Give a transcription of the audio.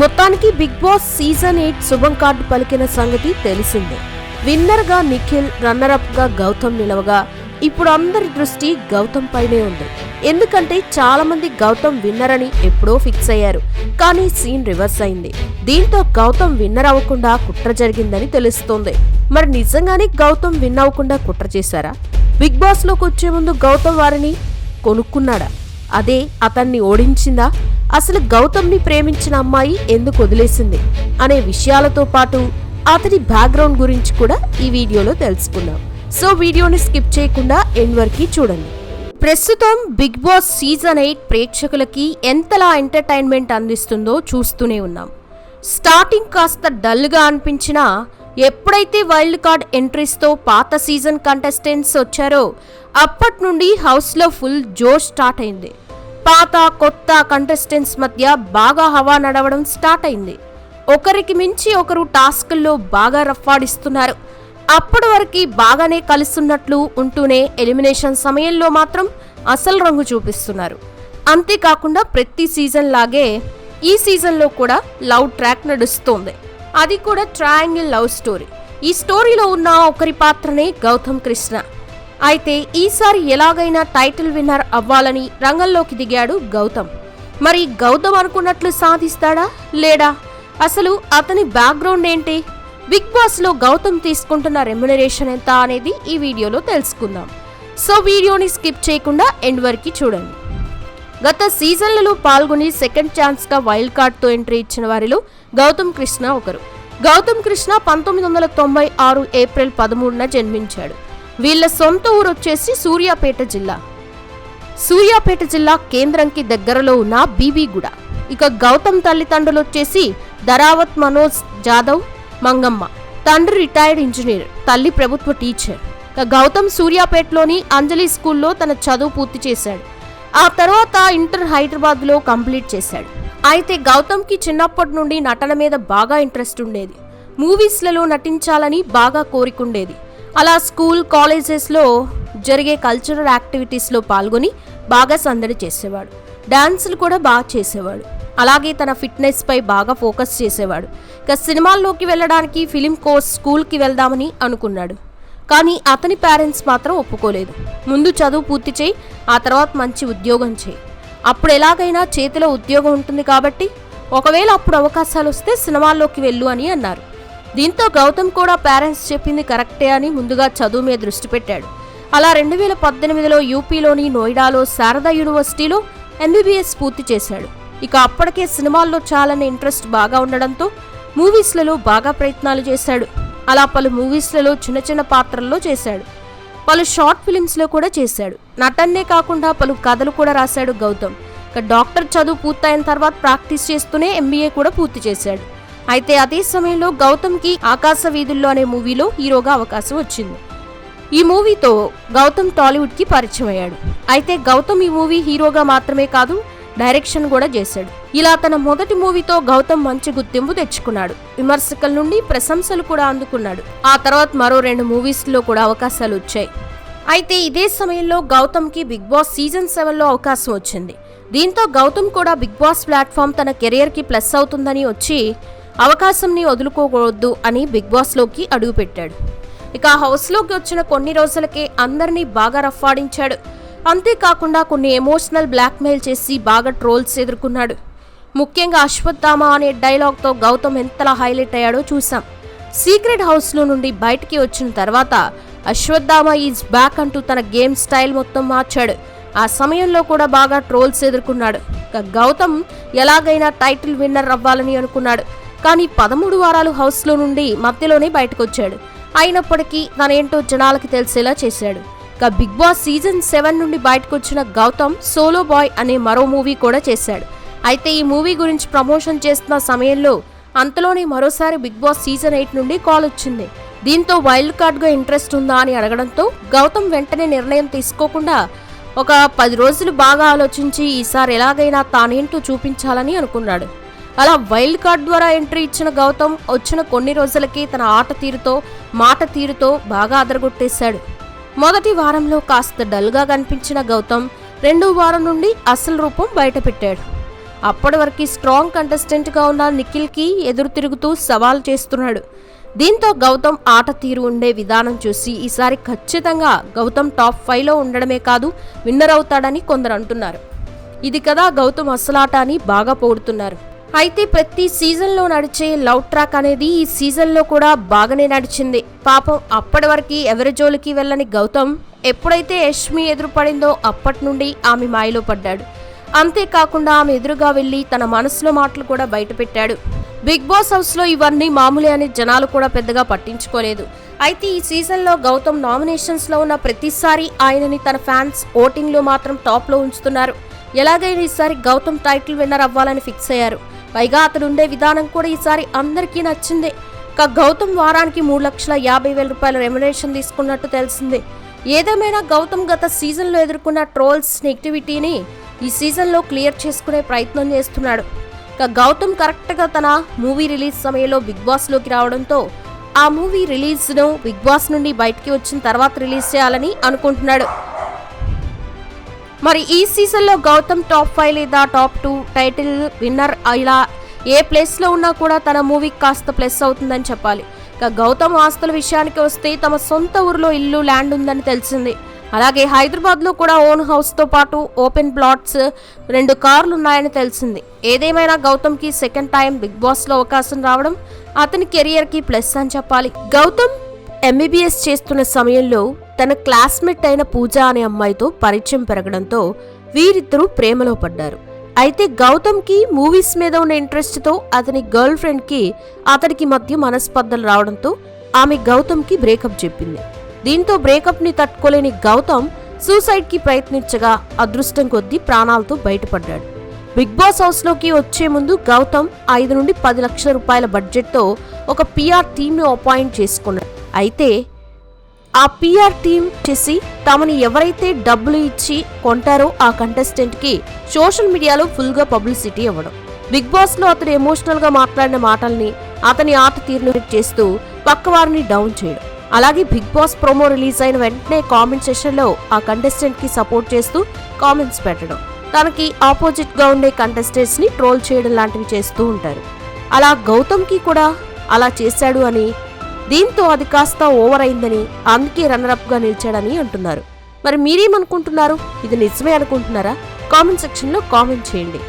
మొత్తానికి big boss season eight శుభం card పలికిన సంగతి తెలిసిందే. విన్నర్గా నిఖిల్ రన్నర్ అప్గా గౌతమ్ నిలవగా ఇప్పుడు అందరి దృష్టి గౌతమ్ పైనే ఉంది. ఎందుకంటే చాలా మంది గౌతమ్ విన్నర్ అని ఎప్పుడో ఫిక్స్ అయ్యారు. కానీ సీన్ రివర్స్ అయింది. దీంతో గౌతమ్ విన్నర్ అవ్వకుండా కుట్ర జరిగిందని తెలుస్తోంది. మరి నిజంగానే గౌతమ్ విన్ అవ్వకుండా కుట్ర చేశారా? బిగ్ బాస్లోకి వచ్చే ముందు గౌతమ్ వారిని కొనుక్కున్నాడా? అదే అతన్ని ఓడించిందా? అసలు గౌతమ్ని ప్రేమించిన అమ్మాయి ఎందుకు వదిలేసింది అనే విషయాలతో పాటు అతని బ్యాక్గ్రౌండ్ గురించి కూడా ఈ వీడియోలో తెలుసుకుందాం. సో వీడియోని స్కిప్ చేయకుండా ఎండ్ వరకు చూడండి. ప్రస్తుతం బిగ్ బాస్ సీజన్ ఎయిట్ ప్రేక్షకులకి ఎంతలా ఎంటర్టైన్మెంట్ అందిస్తుందో చూస్తూనే ఉన్నాం. స్టార్టింగ్ కాస్త డల్గా అనిపించినా ఎప్పుడైతే వైల్డ్ కార్డ్ ఎంట్రీస్తో పాత సీజన్ కంటెస్టెంట్స్ వచ్చారో అప్పటి నుండి హౌస్లో ఫుల్ జోష్ స్టార్ట్ అయింది. పాత కొత్త కంటెస్టెంట్స్ మధ్య బాగా హవా నడవడం స్టార్ట్ అయింది. ఒకరికి మించి ఒకరు టాస్కుల్లో బాగా రఫ్ఫాడిస్తున్నారు. అప్పటి వరకు బాగానే కలుస్తున్నట్లు ఉంటూనే ఎలిమినేషన్ సమయంలో మాత్రం అసలు రంగు చూపిస్తున్నారు. అంతేకాకుండా ప్రతి సీజన్ లాగే ఈ సీజన్లో కూడా లవ్ ట్రాక్ నడుస్తోంది. అది కూడా ట్రయాంగిల్ లవ్ స్టోరీ ఈ స్టోరీలో ఉన్న ఒకరి పాత్రనే గౌతమ్ కృష్ణ. అయితే ఈసారి ఎలాగైనా టైటిల్ విన్నర్ అవ్వాలని రంగంలోకి దిగాడు గౌతమ్. మరి గౌతమ్ అనుకున్నట్లు సాధిస్తాడా లేడా? అసలు అతని బ్యాక్గ్రౌండ్ ఏంటి? బిగ్ బాస్లో గౌతమ్ తీసుకుంటున్న రెమ్యునరేషన్ ఎంత అనేది ఈ వీడియోలో తెలుసుకుందాం. సో వీడియోని స్కిప్ చేయకుండా ఎండ్ వరకు చూడండి. గత సీజన్లలో పాల్గొని సెకండ్ ఛాన్స్గా వైల్డ్ కార్డ్తో ఎంట్రీ ఇచ్చిన వారిలో గౌతమ్ కృష్ణ ఒకరు. గౌతమ్ కృష్ణ పంతొమ్మిది వందల తొంభై ఆరు ఏప్రిల్ పదమూడున జన్మించాడు. వీళ్ళ సొంత ఊరు వచ్చేసి సూర్యాపేట జిల్లా. సూర్యాపేట జిల్లా కేంద్రంకి దగ్గరలో ఉన్న బీబీగూడ ఇక గౌతమ్ తల్లిదండ్రులు వచ్చేసి ధరావత్ మనోజ్ జాదవ్ మంగమ్మ. తండ్రి రిటైర్డ్ ఇంజనీర్ తల్లి ప్రభుత్వ టీచర్. ఇక గౌతమ్ సూర్యాపేటలోని అంజలి స్కూల్లో తన చదువు పూర్తి చేశాడు. ఆ తర్వాత ఇంటర్ హైదరాబాద్లో కంప్లీట్ చేశాడు. అయితే గౌతమ్కి చిన్నప్పటి నుండి నటన మీద బాగా ఇంట్రెస్ట్ ఉండేది. మూవీస్లలో నటించాలని బాగా కోరికుండేది. అలా స్కూల్ కాలేజెస్లో జరిగే కల్చరల్ యాక్టివిటీస్లో పాల్గొని బాగా సందడి చేసేవాడు. డాన్సులు కూడా బాగా చేసేవాడు. అలాగే తన ఫిట్నెస్పై బాగా ఫోకస్ చేసేవాడు. ఇక సినిమాల్లోకి వెళ్ళడానికి ఫిలిం కోర్స్ స్కూల్కి వెళ్దామని అనుకున్నాడు. కానీ అతని పేరెంట్స్ మాత్రం ఒప్పుకోలేదు. ముందు చదువు పూర్తి చేయి ఆ తర్వాత మంచి ఉద్యోగం చేయి. అప్పుడు ఎలాగైనా చేతిలో ఉద్యోగం ఉంటుంది కాబట్టి ఒకవేళ అప్పుడు అవకాశాలు వస్తే సినిమాల్లోకి వెళ్ళు అని అన్నారు. దీంతో గౌతమ్ కూడా పేరెంట్స్ చెప్పింది కరెక్టే అని ముందుగా చదువు మీద దృష్టి పెట్టాడు. అలా రెండు వేల పద్దెనిమిదిలో యూపీలోని నోయిడాలో శారదా యూనివర్సిటీలో ఎంబీబీఎస్ పూర్తి చేశాడు. ఇక అప్పటికే సినిమాల్లో చాలని ఇంట్రెస్ట్ బాగా ఉండడంతో మూవీస్లలో బాగా ప్రయత్నాలు చేశాడు. అలా పలు మూవీస్లలో చిన్న చిన్న పాత్రల్లో చేశాడు. పలు షార్ట్ ఫిలిమ్స్లో కూడా చేశాడు. నటన్నే కాకుండా పలు కథలు కూడా రాశాడు గౌతమ్. ఇక డాక్టర్ చదువు పూర్తయిన తర్వాత ప్రాక్టీస్ చేస్తూనే ఎంబీఏ కూడా పూర్తి చేశాడు. అయితే అదే సమయంలో గౌతమ్కి ఆకాశ వీధుల్లో అనే మూవీలో హీరోగా అవకాశం వచ్చింది. ఈ మూవీతో గౌతమ్ టాలీవుడ్కి పరిచయం అయ్యాడు అయితే గౌతమ్ ఈ మూవీ హీరోగా మాత్రమే కాదు డైరెక్షన్ కూడా చేశాడు. ఇలా తన మొదటి మూవీతో గౌతమ్ మంచి గుర్తింపు తెచ్చుకున్నాడు. విమర్శకుల నుండి ప్రశంసలు కూడా అందుకున్నాడు. ఆ తర్వాత మరో రెండు మూవీస్లో కూడా అవకాశాలు వచ్చాయి. అయితే ఇదే సమయంలో గౌతమ్కి బిగ్ బాస్ సీజన్ సెవెన్లో అవకాశం వచ్చింది. దీంతో గౌతమ్ కూడా బిగ్ బాస్ ప్లాట్ఫామ్ తన కెరియర్కి ప్లస్ అవుతుందని వచ్చి అవకాశంని వదులుకోకూడదు అని బిగ్ బాస్లోకి అడుగుపెట్టాడు. ఇక హౌస్లోకి వచ్చిన కొన్ని రోజులకే అందరినీ బాగా రఫాడించాడు అంతేకాకుండా కొన్ని ఎమోషనల్ బ్లాక్మెయిల్ చేసి బాగా ట్రోల్స్ ఎదుర్కొన్నాడు. ముఖ్యంగా అశ్వత్థామ అనే డైలాగ్తో గౌతమ్ ఎంతలా హైలైట్ అయ్యాడో చూసాం. సీక్రెట్ హౌస్లో నుండి బయటికి వచ్చిన తర్వాత అశ్వత్థామ ఈజ్ బ్యాక్ అంటూ తన గేమ్ స్టైల్ మొత్తం మార్చాడు. ఆ సమయంలో కూడా బాగా ట్రోల్స్ ఎదుర్కొన్నాడు. ఇక గౌతమ్ ఎలాగైనా టైటిల్ విన్నర్ అవ్వాలని అనుకున్నాడు. కానీ పదమూడు వారాలు హౌస్లో నుండి మధ్యలోనే బయటకొచ్చాడు. అయినప్పటికీ తనేంటో జనాలకి తెలిసేలా చేశాడు. ఇక బిగ్ బాస్ సీజన్ సెవెన్ నుండి బయటకొచ్చిన గౌతమ్ సోలో బాయ్ అనే మరో మూవీ కూడా చేశాడు. అయితే ఈ మూవీ గురించి ప్రమోషన్ చేస్తున్న సమయంలో అంతలోనే మరోసారి బిగ్ బాస్ సీజన్ ఎయిట్ నుండి కాల్ వచ్చింది. దీంతో వైల్డ్ కార్డ్గా ఇంట్రెస్ట్ ఉందా అని అడగడంతో గౌతమ్ వెంటనే నిర్ణయం తీసుకోకుండా ఒక పది రోజులు బాగా ఆలోచించి ఈసారి ఎలాగైనా తానేంటో చూపించాలని అనుకున్నాడు. అలా వైల్డ్ కార్డ్ ద్వారా ఎంట్రీ ఇచ్చిన గౌతమ్ వచ్చిన కొన్ని రోజులకి తన ఆట తీరుతో మాట తీరుతో బాగా అదరగొట్టేశాడు. మొదటి వారంలో కాస్త డల్గా కనిపించిన గౌతమ్ రెండో వారం నుండి అసలు రూపం బయటపెట్టాడు. అప్పటి వరకు స్ట్రాంగ్ కంటెస్టెంట్గా ఉన్న నిఖిల్కి ఎదురు తిరుగుతూ సవాల్ చేస్తున్నాడు. దీంతో గౌతమ్ ఆట తీరు ఉండే విధానం చూసి ఈసారి ఖచ్చితంగా గౌతమ్ టాప్ ఫైవ్లో ఉండడమే కాదు విన్నర్ అవుతాడని కొందరు అంటున్నారు. ఇది కదా గౌతమ్ అసలాట అని బాగా పొగుడుతున్నారు. అయితే ప్రతి సీజన్లో నడిచే లవ్ ట్రాక్ అనేది ఈ సీజన్లో కూడా బాగానే నడిచింది. పాపం అప్పటి వరకు ఎవరి జోలికి వెళ్ళని గౌతమ్ ఎప్పుడైతే యష్మి ఎదురుపడిందో అప్పటి నుండి ఆమె మాయలో పడ్డాడు. అంతేకాకుండా ఆమె ఎదురుగా వెళ్ళి తన మనసులో మాటలు కూడా బయటపెట్టాడు బిగ్ బాస్ హౌస్లో ఇవన్నీ మామూలే అని జనాలు కూడా పెద్దగా పట్టించుకోలేదు. అయితే ఈ సీజన్లో గౌతమ్ నామినేషన్స్లో ఉన్న ప్రతిసారి ఆయనని తన ఫ్యాన్స్ ఓటింగ్లో మాత్రం టాప్లో ఉంచుతున్నారు. ఎలాగైనా ఈసారి గౌతమ్ టైటిల్ విన్నర్ అవ్వాలని ఫిక్స్ అయ్యారు. పైగా అతడు ఉండే విధానం కూడా ఈసారి అందరికీ నచ్చింది. ఇక గౌతమ్ వారానికి మూడు లక్షల యాభై వేల రూపాయల రెమ్యునరేషన్ తీసుకున్నట్టు తెలిసింది. ఏదేమైనా గౌతమ్ గత సీజన్లో ఎదుర్కొన్న ట్రోల్స్ నెగిటివిటీని ఈ సీజన్లో క్లియర్ చేసుకునే ప్రయత్నం చేస్తున్నాడు. ఇక గౌతమ్ కరెక్ట్గా తన మూవీ రిలీజ్ సమయంలో బిగ్ బాస్లోకి రావడంతో ఆ మూవీ రిలీజ్ను బిగ్ బాస్ నుండి బయటికి వచ్చిన తర్వాత రిలీజ్ చేయాలని అనుకుంటున్నాడు. మరి ఈ సీజన్లో గౌతమ్ టాప్ ఫైవ్ లేదా టాప్ టూ టైటిల్ విన్నర్ ఇలా ఏ ప్లేస్లో ఉన్నా కూడా తన మూవీకి కాస్త ప్లస్ అవుతుందని చెప్పాలి. ఇక గౌతమ్ ఆస్తుల విషయానికి వస్తే తమ సొంత ఊరిలో ఇల్లు ల్యాండ్ ఉందని తెలిసింది. అలాగే హైదరాబాద్లో కూడా ఓన్ హౌస్తో పాటు ఓపెన్ ప్లాట్స్ రెండు కార్లు ఉన్నాయని తెలిసింది. ఏదేమైనా గౌతమ్కి సెకండ్ టైం బిగ్ బాస్లో అవకాశం రావడం అతని కెరియర్కి ప్లస్ అని చెప్పాలి. గౌతమ్ ఎంబీబీఎస్ చేస్తున్న సమయంలో తన క్లాస్మేట్ అయిన పూజ అనే అమ్మాయితో పరిచయం పెరగడంతో వీరిద్దరూ ప్రేమలో పడ్డారు. అయితే గౌతమ్కి మూవీస్ మీద ఉన్న ఇంట్రెస్ట్తో అతని గర్ల్ ఫ్రెండ్కి అతనికి మధ్య మనస్పర్ధలు రావడంతో ఆమె గౌతమ్కి బ్రేకప్ చెప్పింది. దీంతో బ్రేకప్ని తట్టుకోలేని గౌతమ్ సూసైడ్కి ప్రయత్నించగా అదృష్టం కొద్దీ ప్రాణాలతో బయటపడ్డాడు. బిగ్ బాస్ హౌస్లోకి వచ్చే ముందు గౌతమ్ ఐదు నుండి పది లక్షల రూపాయల బడ్జెట్తో ఒక పిఆర్ టీమ్ను అపాయింట్ చేసుకున్నాడు. అయితే ఆ పిఆర్ టీం చేసి తమని ఎవరైతే డబ్బులు ఇచ్చి కొంటారో ఆ కంటెస్టెంట్కి సోషల్ మీడియాలో ఫుల్గా పబ్లిసిటీ ఇవ్వడం. బిగ్ బాస్లో అతను ఎమోషనల్గా మాట్లాడిన మాటల్ని అతని ఆట తీరును చేస్తూ పక్కవారిని డౌన్ చేయడం. అలాగే బిగ్ బాస్ ప్రోమో రిలీజ్ అయిన వెంటనే కామెంట్ సెషన్లో ఆ కంటెస్టెంట్కి సపోర్ట్ చేస్తూ కామెంట్స్ పెట్టడం. తనకి ఆపోజిట్గా ఉండే కంటెస్టెంట్స్ని ట్రోల్ చేయడం లాంటివి చేస్తూ ఉంటారు. అలా గౌతమ్కి కూడా అలా చేశాడు అని దీంతో అది కాస్త ఓవర్ అయిందని అందుకే రన్నరప్గా నిలిచాడని అంటున్నారు. మరి మీరేమనుకుంటున్నారు? ఇది నిజమే అనుకుంటున్నారా? కామెంట్ సెక్షన్లో కామెంట్ చేయండి.